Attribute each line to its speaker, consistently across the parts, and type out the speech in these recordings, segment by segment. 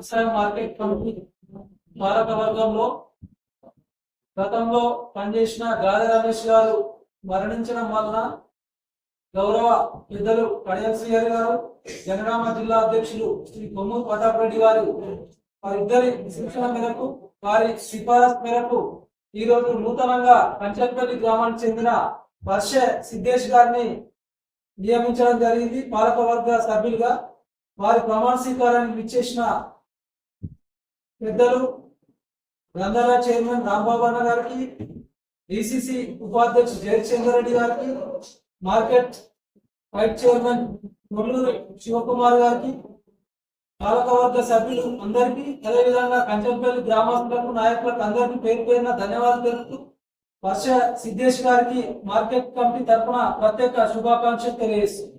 Speaker 1: వ్యవసాయ market committee పాలక వర్గంలో గతంలో పనిచేసిన గాలి రమేష్ గారు మరణించడం వలన గౌరవ పెద్దలు కడియం గారు జనగామ జిల్లా అధ్యక్షులు శ్రీ కొమ్మూరు ప్రతాప్ రెడ్డి గారు వారిద్దరి శిక్షణ మేరకు వారి సిఫారసు మేరకు ఈ రోజు నూతనంగా పంచపల్లి గ్రామానికి చెందిన వర్ష సిద్ధేష్ గారిని నియమించడం జరిగింది. పాలకవర్గ సభ్యులుగా వారి ప్రమాణ స్వీకారానికి విచ్చేసిన పెద్దలు గంధాల చైర్మన్ రాంబాబు అన్న గారికి డిసిసి ఉపాధ్యక్షుడు జయచంద్ర రెడ్డి గారికి మార్కెట్ వైట్ చైర్మన్ కొల్లూరు శివకుమార్ గారికి పాలకవర్గ సభ్యులు అందరికీ అదేవిధంగా కంచంపల్లి గ్రామస్తులకు నాయకులకు అందరికీ పేరు పేరున ధన్యవాదాలు తెలుపుతూ వర్ష సిద్ధేష్ గారికి మార్కెట్ కమిటీ తరఫున ప్రత్యేక శుభాకాంక్షలు తెలియజేస్తుంది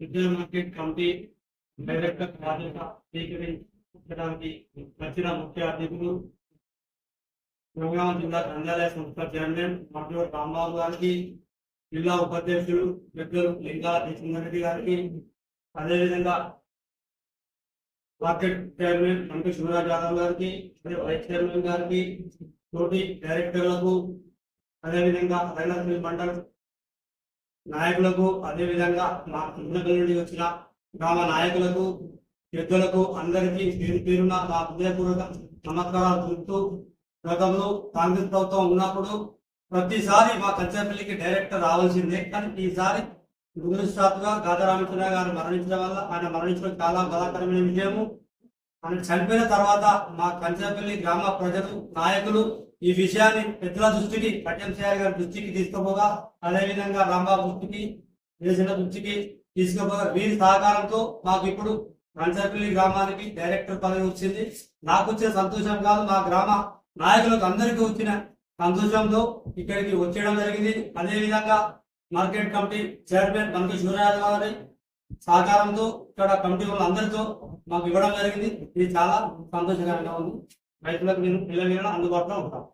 Speaker 2: విద్యా మార్కెట్ కమిటీ డైరెక్టర్ బాధ్యత స్వీకరించడానికి వచ్చిన ముఖ్య అతిథులు తెలంగాణ జిల్లా గ్రంథాలయ సంస్థ చైర్మన్ మరియు రాంబాబు గారికి జిల్లా ఉపాధ్యక్షులు పెద్దలు లింగా రెడ్డి గారికి అదేవిధంగా మార్కెట్ చైర్మన్ మంత్రి శివరాజ్ యాదవ్ గారికి మరియు వైస్ చైర్మన్ గారికి తోటి డైరెక్టర్లకు అదేవిధంగా రైల్వే మండల్ నాయకులకు అదేవిధంగా మా కిందకి నుండి వచ్చిన గ్రామ నాయకులకు పెద్దలకు అందరికీ పేరు పేరున నా హృదయపూర్వక నమస్కారాలు చూపుతూ గతంలో కాంగ్రెస్ ప్రభుత్వం ఉన్నప్పుడు ప్రతిసారి మా కంచపల్లికి డైరెక్టర్ రావాల్సిందే. కానీ ఈసారి దురదృష్టవశాత్తుగా గాదరామచంద్ర గారు మరణించడం వల్ల ఆయన మరణించడం చాలా బాధాకరమైన విషయము. ఆయన చనిపోయిన తర్వాత మా కంచపల్లి గ్రామ ప్రజలు నాయకులు ఈ విషయాన్ని పెద్దల దృష్టికి పట్యం గారి దృష్టికి తీసుకుపోగా అదేవిధంగా రాంబాబు దృష్టికి దేశంలో దృష్టికి తీసుకుపోగా వీరి సహకారంతో మాకు ఇప్పుడు కంచపల్లి గ్రామానికి డైరెక్టర్ పదవి వచ్చింది. నాకు వచ్చిన సంతోషం కాదు మా గ్రామ నాయకులకు అందరికీ వచ్చిన సంతోషంతో ఇక్కడికి వచ్చేయడం జరిగింది. అదేవిధంగా మార్కెట్ కమిటీ చైర్మన్ మనకి సూర్యయాదవ్ గారి సహకారంతో ఇక్కడ కమిటీ వాళ్ళందరితో మాకు ఇవ్వడం జరిగింది. ఇది చాలా సంతోషకరంగా ఉంది. రైతులకు నేను పిల్లలు అందుబాటులో ఉంటాం.